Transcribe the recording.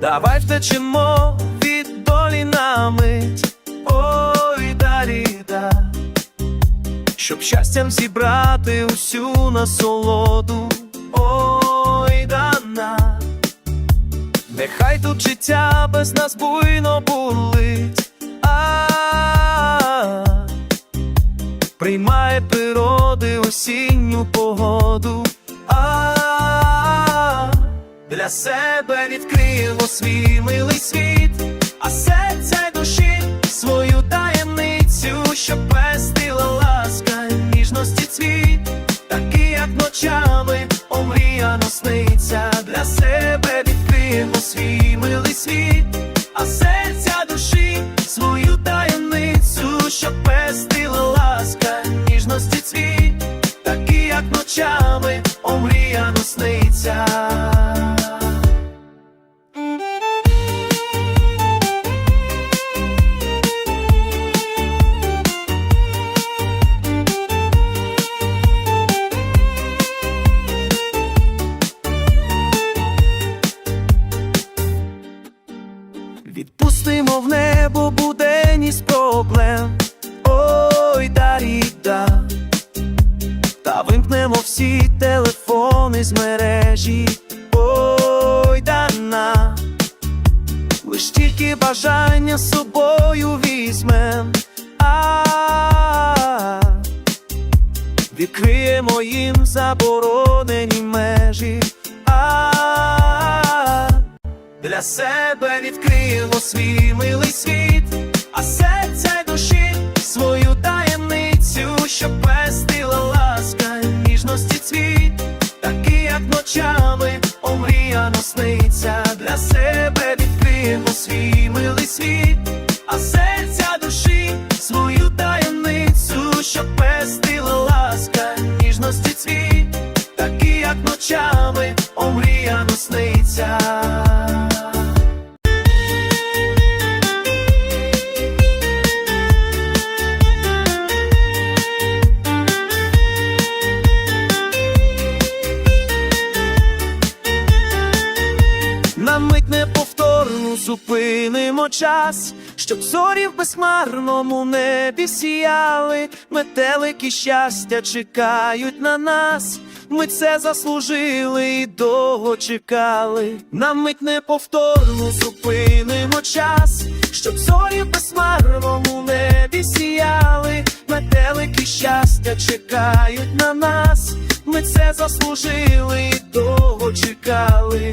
Давай втечемо від долі на мить, ой, далі да, щоб щастям зібрати усю насолоду, ой, дана, нехай тут життя без нас буйно бурлить, а приймає природи осінню погоду. А для себе відкриємо свій милий світ, а серця душі свою таємницю, що пестила ласка, ніжності цвіт, такий, як ночами омріяно сниться. Для себе відкриємо свій милий світ, а серця душі свою таємницю, що пестила ласка, ніжності цвіт, такий, як ночами омріяно сниться. Відпустимо в небо буденність проблем. Ой, даріда. Та вимкнемо всі телефони з мережі. Ой, дана. Лиш тільки бажання з собою візьмем. А відкриємо їм заборонені межі. Себе відкрило свій милий світ, а На мить неповторну зупинимо час, щоб зорі в безхмарному небі сіяли, метелики щастя чекають на нас. Ми це заслужили і довго чекали. На мить неповторну зупинимо час, щоб зорі в безхмарному небі сіяли, метелики щастя чекають на нас. Ми це заслужили і довго чекали.